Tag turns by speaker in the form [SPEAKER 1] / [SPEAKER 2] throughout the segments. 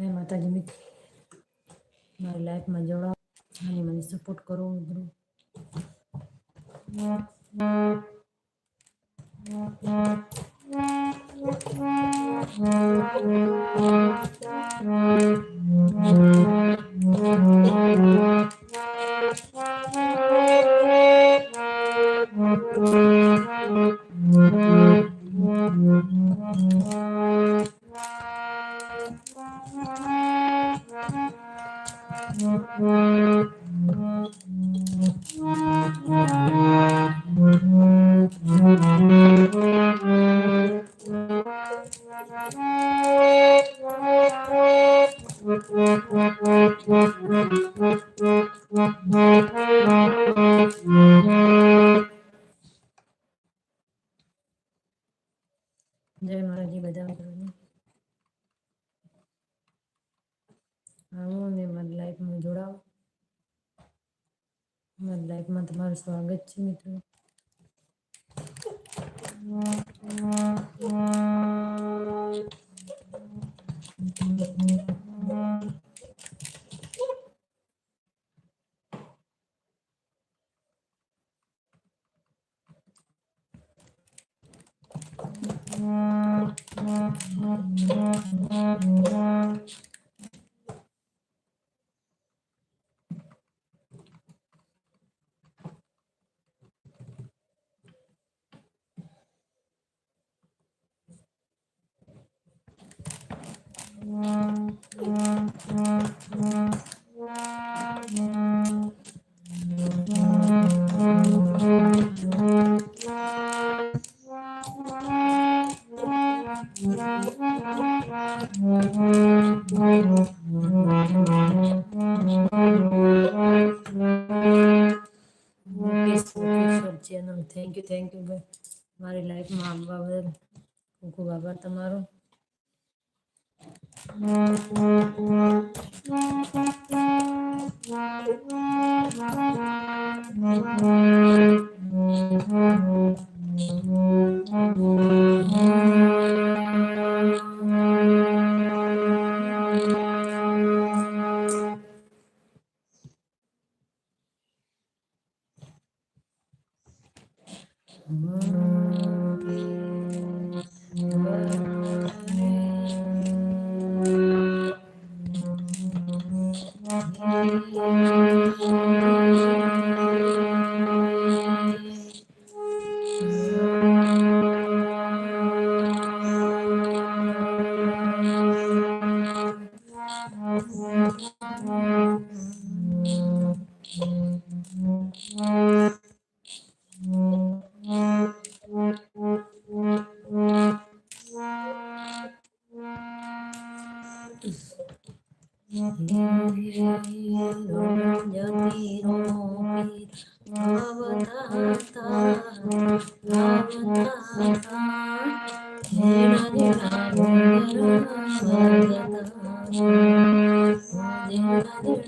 [SPEAKER 1] હે માતાજી મિત્ર મારી લાઈફમાં જોડાઓ અને મને સપોર્ટ કરો મિત્રો. જય માતાજી બધા આવો અને મારી લાઈફમાં જોડાઓ. મારી લાઈફમાં તમારું સ્વાગત છે મિત્રો. Thank you. Channel thank you thank you ભાઈ મારી લાઈફમાં આવવા બદલ ખૂબ ખૂબ આભાર તમારો.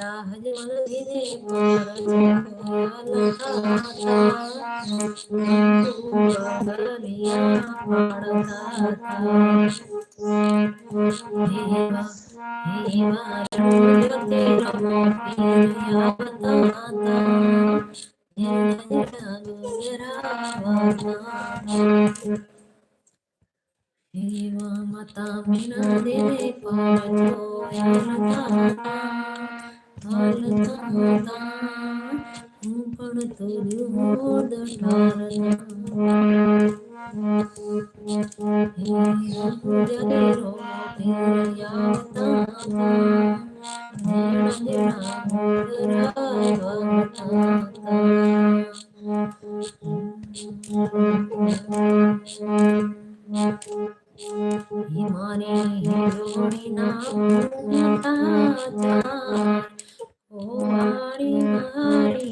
[SPEAKER 1] હજમલ દિને માતા મીના દેવે હું પણ તુર્યું દઠારતા મારી હિંડોળીના ઓ વાળી મારી મારી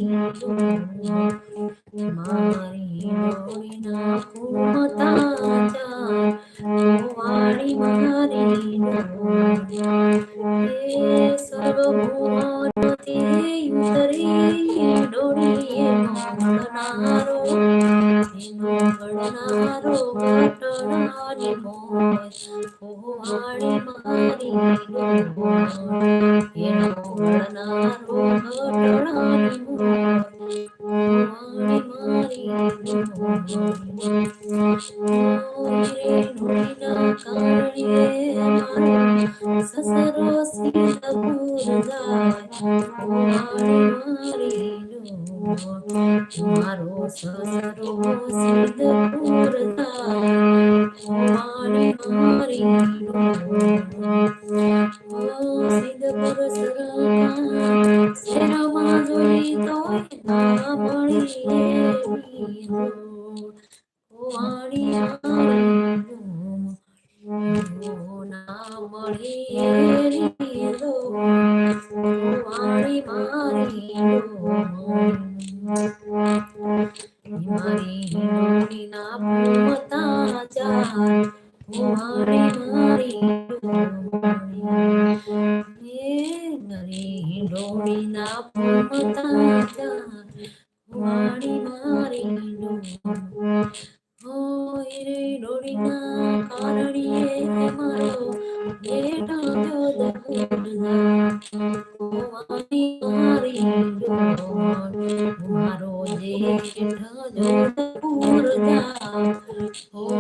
[SPEAKER 1] હિંડોળીના કુમતા વાળી મારી એ સર્વભુવનથી ઉતરી ડોળીએ મળનારો એનો મળનારો ઘટણાની મોજ વાળી મારી વાણી ના મારો જેઠ જોડપુર જા વાળી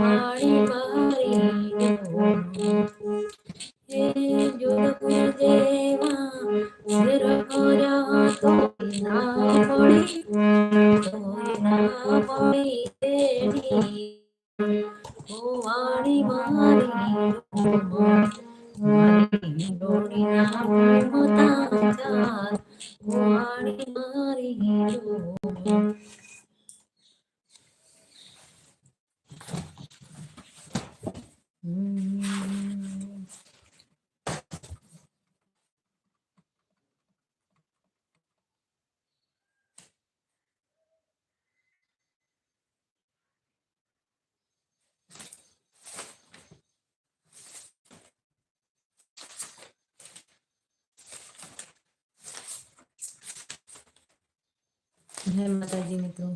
[SPEAKER 1] જય માતાજી મિત્રો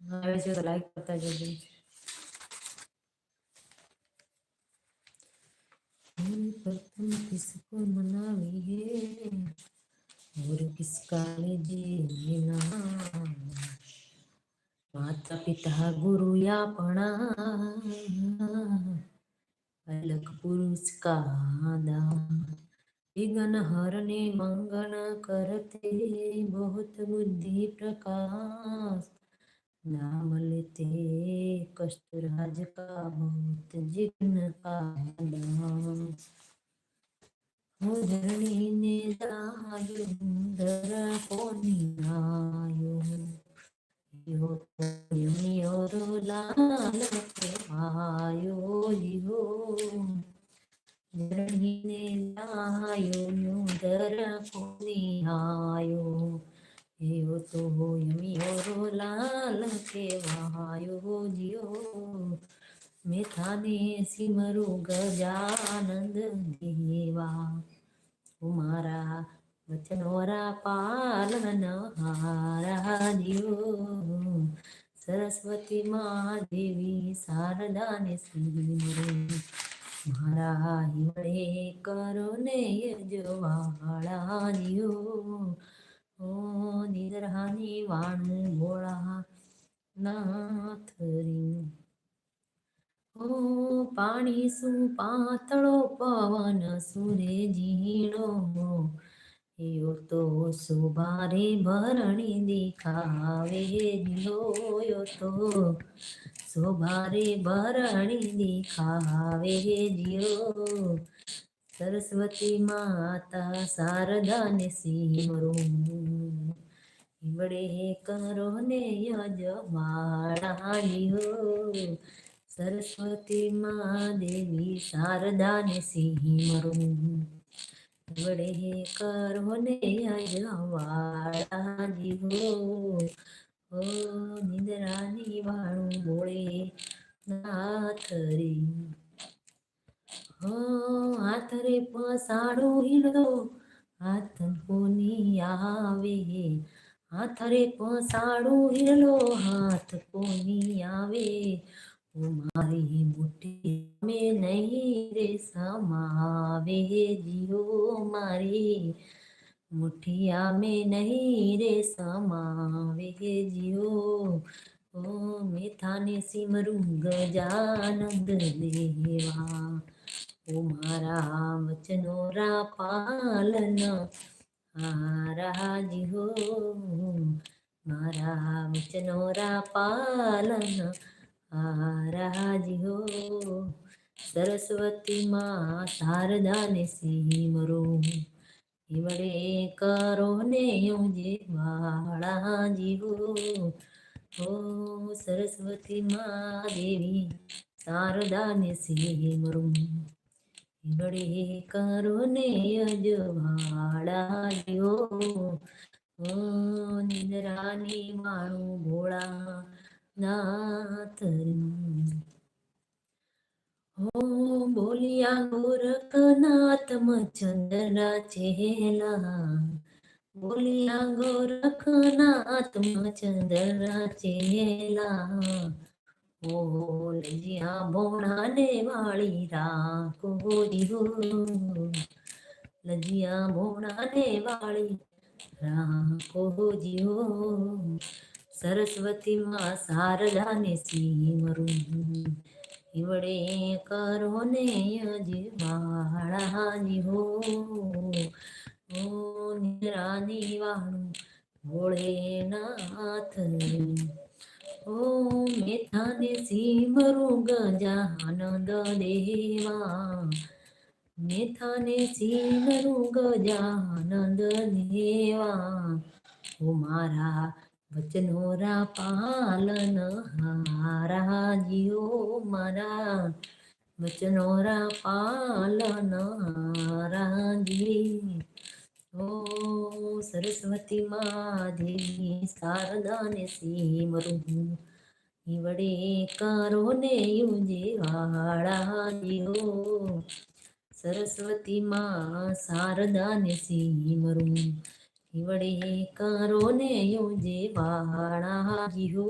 [SPEAKER 1] આવે છે તો લાઈક કરતા જજો प्रथम किसको मनावी है और किसका जीना माता पिता गुरु या पणा अलग पुरुष का दान विघ्न हरने मंगन करते बहुत बुद्धि प्रकाश नाम लेते कष्ट राज का बहुत जिग्न का दान हो धरणी ने दायो धर कोनी आयो यो यो लाल के आयो यो ધરણીને લાયો ધર આયો એવો તો યમિયોરો લાલ કેવાયો જીયો મેથાને સિમરુ ગજાનંદ દેવા કુમારા વચનોરા પાલન હારા જીયો સરસ્વતી મા દેવી શારદાને શ્રી મારા હિમળે કરો ને યજવાળાજીઓ ઓ નિદ્રાની વાણું ભોળા નાથરી ઓ પાણી શું પાતળો પવન સુરે ઝીણો. એવો તો સુભારે ભરણી દેખાવે જોયો તો શોભારે ભરણી દેખાવે જીઓ. સરસ્વતી માતા શારદાને સિમરું વડે કરો ને યજમાળાની હો. સરસ્વતી મા દેવી શારદાને સિમરું વડે કરો ને યજવાળાની હો. ઓ નિંદરાની વાણું બોળે નાથરે. હો પસાડો હિડો હાથ કોની આવે? હાથરે પસાડો હિડલો, હાથ કોની આવે? મારી મોટી મે નહીં રે સમાવે, જીઓ મારી. મુઠિયા મેં નહીં રે સમાવે જીઓ. ઓ મેથાને સિમરું ગજાનંદ દેવા ઓ મારા વચનો રા પાલન હારા જીઓ. મારા વચનો રા પાલન હારા જીઓ. સરસ્વતી માં શારદાને સિમરું વડે કરો ને જે વાળા જીવો. ઓ સરસ્વતી મા દેવી શારદા ને સિમરું વડે કરો ને અજવાળા જીવો. ઓ નિંદરાની માણું ભોળા નાથ હો બોલિયા ગોરખનાથ મચંદરા ચેલા બોલિયા ગોરખનાથ મચંદરા ચેલા ઓ લજિયા ભોણાને વાળી રાખો જીવો લજિયા ભોણાને વાળી રાખો જીવો સરસ્વતી માં સિંહ સિમરું વડે કરો ને અજવાળાની હો. નિરાની વાણું ભોળેનાથ ઓ મેથાને સિમરું ગજાનંદ દેવા. મેથાને સિમરું ગજાનંદ દેવા. ઓ મારા વચનોરા પાલન હારા જીઓ મારા. વચનોરા પાલન હારા જી ઓ સરસ્વતી મા દેવી શારદાને સિમરું વડે કારો ને યુજે વાળા જીઓ. સરસ્વતી મા શારદાને સિમરું વડે કરો ને યોજે વાણા ગીહો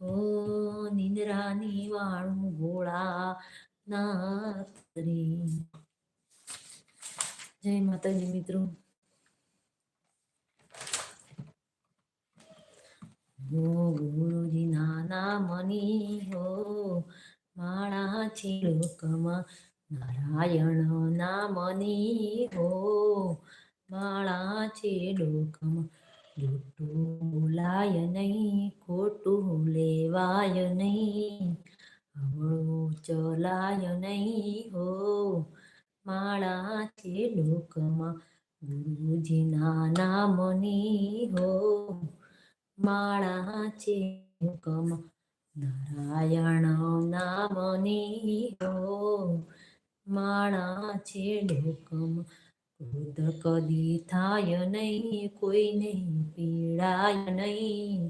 [SPEAKER 1] ઓ નિંદ્રાની વાળું ગોળા નાત્રી જય માતાજી મિત્રો. ઓ ગુરુજી નાના મની હો માળા છે લોકમાં. નારાયણ નામની હો માળા છે ડોકમાં જૂઠું બોલાય નહીં ખોટું લેવાય નહીં હમળું ચલાય નહીં હો માળા છે ડોકમાં ગુરુજીના નામની હો માળા છે ડોકમાં નારાયણ નામની હો માળા છે ડોકમાં ક્રોધ કદી થાય નહીં, કોઈને પીડાય નહીં,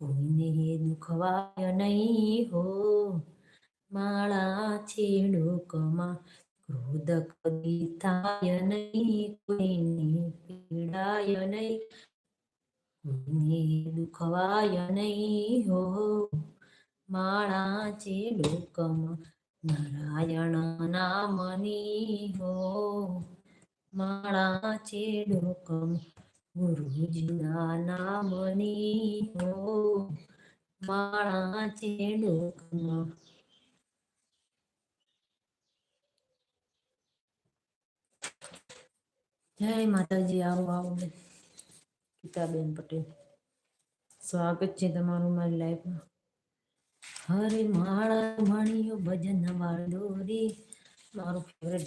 [SPEAKER 1] કોઈને દુખવાય નહીં હો. માળા છે ડોકમાં, ક્રોધ કદી થાય નહીં, કોઈને પીડાય નહીં, કોઈને દુખવાય નહીં હો. માળા છે ડોકમાં નારાયણ નામની હો. માળા છે ડોકમ ગુરુજીના નામની હો. માળા છે ડોકમ જય માતાજી, આવો આવો ગીતાબેન પટેલ. સ્વાગત છે તમારું મારી લાઈફમાં. હરે માળા ભણ્યો ભજન વાળો રે. મારું ફેવરેટ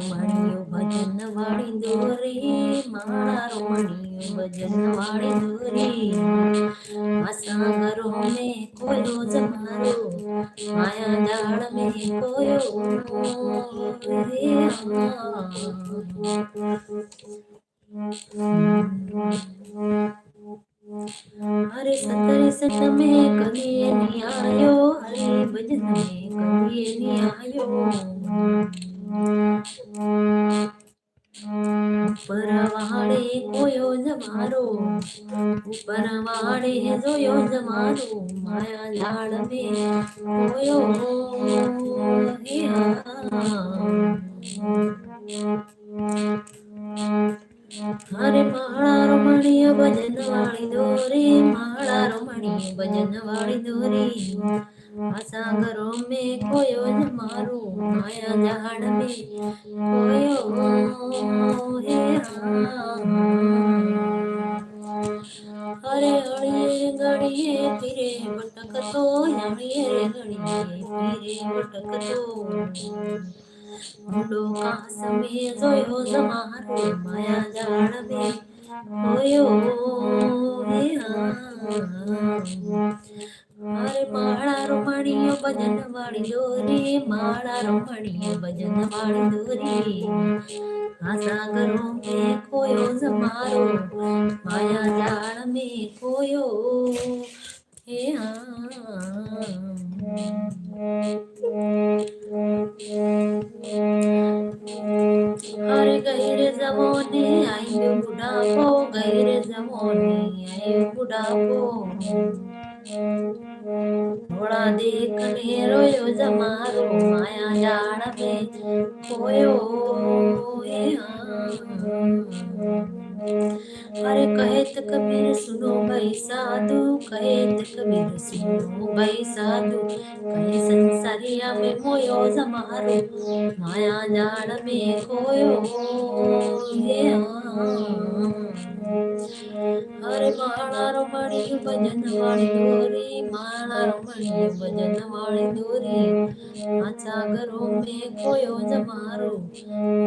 [SPEAKER 1] માળા રોમણીયો ભજન વાળી દોરી, માળા રોમણીયો ભજન વાળી દોરી. આસા ઘરો મે કોયો જમારો માયા જાળ મે કોયો હરે સતરે સત में કદીએ ની આયો હરે ભજન में કદીએ ની આયો ઉપર વાળે કોયો જમારો ઉપર વાળે જોયો જમારો માયા લાડ મે કોયો હે હરે માળા રમણીય ભજન વાળી દોરી, માળા રમણીય ભજન વાળી દોરી. આશા કરો મે કોયો જ મારું માયા જહાડ મે, કોયો હે અરે અળીએ ગળીએ ફીરે ભટકતો અળીએ ગળીએ ફીરે ભટકતો. ઊંડો કાસ મે જોયો તમારો માયા જાળ મે હોયો હે. અરે માળા રોમણીયો ભજન વાળી દોરી માળા રોમણીયો ભજન વાળી દોરી આ સાગરો મે કોયો જમારો, માયા જાળ મે કોયો હે અરે ગઈરે જમોને આયો બુઢાપો ગઈરે જમોને આયો બુઢાપો થોડા દેખને રોયો જમારો માયા જાળ મે કોયો હે અરે કહેત કબીર સુનો ભાઈ સાધુ કહેત કબીર સુનો ભાઈ સાધુ કહે સંસારિયા મે મોયો જમારો માયા જાળ મે ખોયો અરે માણા રમણી ભજન વાળી દોરી માણા રમણી ભજન વાળી દોરી આચા ગરો મે ખોયો જમારો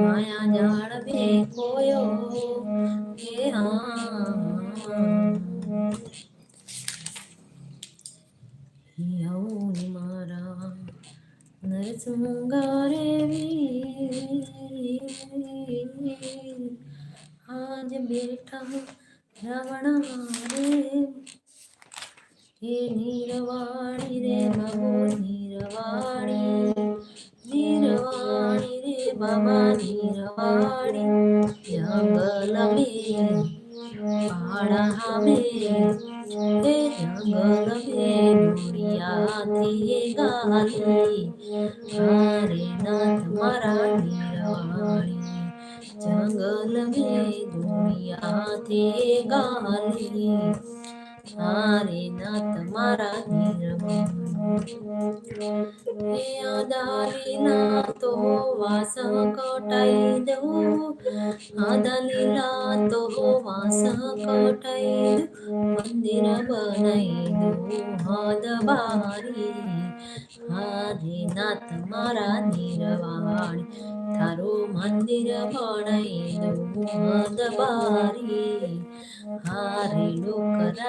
[SPEAKER 1] માયા જાળ મે ખોયો હે હા યૌન મારા નરસુંગારે આજ બેઠા રાવણ મારે હે નીરવાણી રે બાબો નીરવાણી નીરવાણી રે બાબા નીરવાણી જંગલ મે પાડા મે હે જંગલ મે દુનિયાથી ગાલી હારે નાથ મારા નીરવાણી જંગલ મે દુનિયાથી ગાલી હારે નાથ મારા હે ಯಾ ದಾರಿನಾ ತೋ ವಾಸ ಕಟೈದೆವು ಅದನಿಲ ತೋ ವಾಸ ಕಟೈದು ಆದಿನಾಥ ಮರ ನಿರವಾಣಿ ಥರೋ ಮಂದಿರ ಬಣೈದು, ಹೋದ ಹಾರಿ ಲೋಕರ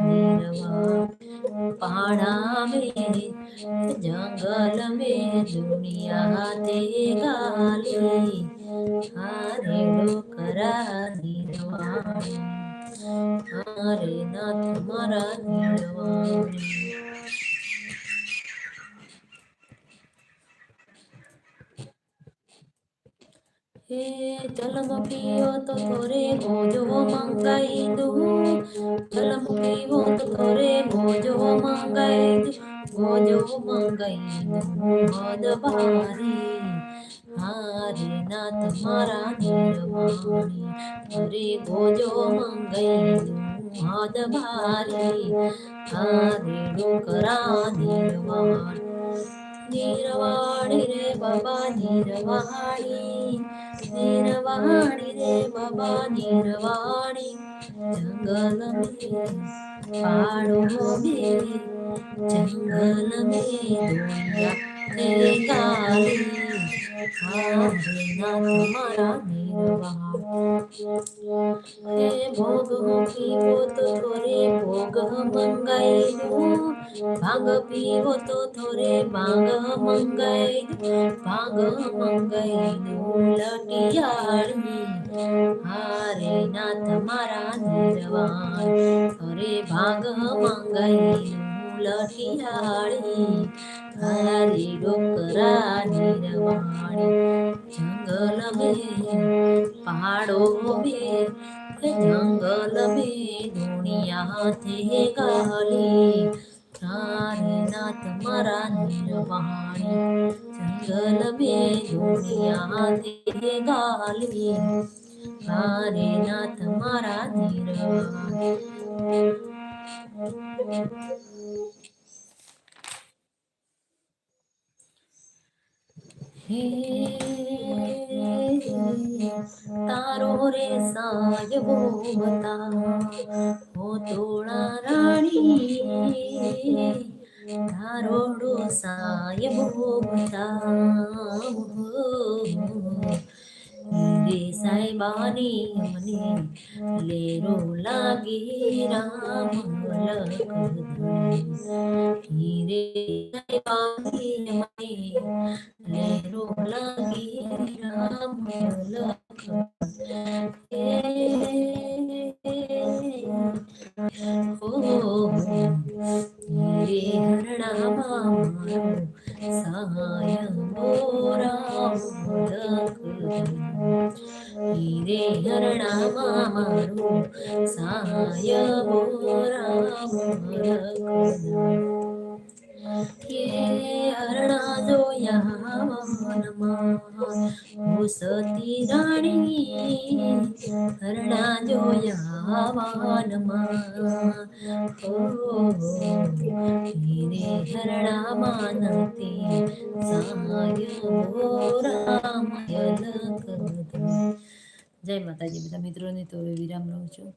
[SPEAKER 1] ನಿರವಾಣಿ पहाड़ा में जंगल में दुनिया ते गाली हारे डोकरा नीरवा हारे नाथ मरा नीरवा જલમ પીઓ તો થોરે મોજો મંગાઈ દઉં જલમ પીવો તો થોરે મોજો મંગાઈ દઉં મોજો મંગાઈ દઉં મદ ભારી હારે નાથ મારા નિરવાણી અરે ગોજો મંગાઈ દઉં મદ ભારી હારે ડોકરા નિરવાણી નીરવાણી રે બાબા નીરવાણી નીરવાણી રે બાબા નીરવાણી જંગલ में પાડો ભોગ પીવો તો થોરે ભોગ મંગાઈ દો ભાંગ પીવો તો થોરે ભાંગ મંગાઈ દો ભાંગ મંગાઈ દો હારે ના તમારા નિર્વાણ થોરે ભાંગ મંગાઈ લટિયાળી હારી ડોકરાની રવાણી જંગલ મેં પહાડો મેં જંગલ મેં દુનિયા થી ગાલી. તારીના તમારા નિર્વાણી, જંગલ મેં દુનિયા થી ગાલી. તારીના તમારા નિર્વાણી. તારો રે સાયબો બતા હો તોળા રાણી તારો ડો સાયબો બતા રે સાહેબાની અમને લેરો લાગી રામ લખધણી રે સાહેબાની અમને લેરો લાગી રામ રે હરણામાં મારો સહાય મોરા રે હરણામાં મારું સહાય મોરા કે હરણા જોયા સતી રાણી હરણા જોયાવા નમઃ ઓ હીરે હરણા માનતે જય માતાજી બધા મિત્રોને, તો વિરામ રહું છું.